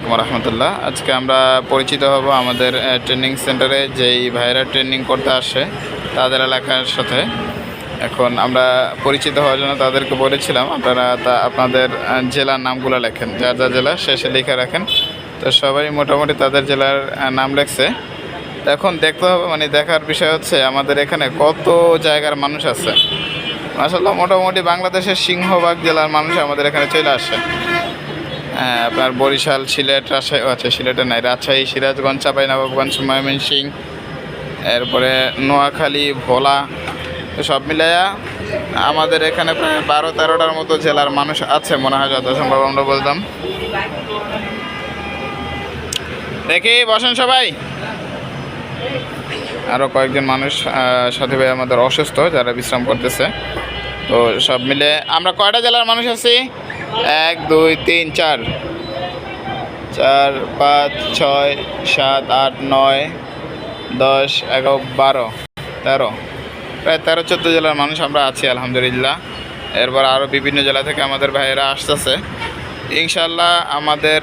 রহমতুল্লাহ। আজকে আমরা পরিচিত হব আমাদের ট্রেনিং সেন্টারে যেই ভাইয়েরা ট্রেনিং করতে আসে তাদের এলাকার সাথে। এখন আমরা পরিচিত হওয়ার জন্য তাদেরকে বলেছিলাম, আপনারা তা, আপনাদের জেলার নামগুলো লেখেন, যার যা জেলা শেষে লিখে রাখেন। তো সবাই মোটামুটি তাদের জেলার নাম লেখছে। এখন দেখতে হবে মানে দেখার বিষয় হচ্ছে আমাদের এখানে কত জায়গার মানুষ আছে। মাসাল্লাহ মোটামুটি বাংলাদেশের সিংহভাগ জেলার মানুষ আমাদের এখানে চলে আসে। আপনার বরিশাল, সিলেট, রাজশাহী আচ্ছা সিলেটে নাই, রাজশাহী, সিরাজগঞ্জ চাঁপাইনবাবগঞ্জ ময়মনসিং, এরপরে নোয়াখালী, ভোলা সব মিলাইয়া আমাদের এখানে প্রায় বারো, তেরোটার মতো জেলার মানুষ আছে, মনে হয় যত সম্ভব আমরা বলতাম। দেখি, বসেন সবাই। আরও কয়েকজন মানুষ সাথী আমাদের অসুস্থ, যারা বিশ্রাম করতেছে। তো সব মিলে আমরা কয়টা জেলার মানুষ আছি? এক, দুই, তিন, চার। চার, পাঁচ, ছয়, সাত, আট, নয়, দশ, এগারো, বারো, তেরো। প্রায় তেরো, চোদ্দ জেলার মানুষ আমরা আছি, আলহামদুলিল্লাহ। এরপর আরও বিভিন্ন জেলা থেকে আমাদের ভাইয়েরা আসতেছে। ইনশাল্লাহ আমাদের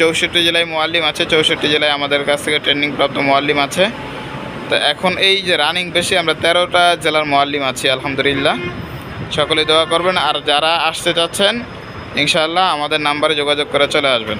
চৌষট্টি জেলায় মোয়াল্লিম আছে, চৌষট্টি জেলায় আমাদের কাছ থেকে ট্রেনিং প্রাপ্ত মোয়াল্লিম আছে। তো এখন এই যে রানিং বেশি, আমরা তেরোটা জেলার মোয়াল্লিম আছি, আলহামদুলিল্লাহ। সকলে দোয়া করবেন, আর যারা আসতে চাচ্ছেন ইনশাআল্লাহ আমাদের নাম্বারে যোগাযোগ করে চলে আসবেন।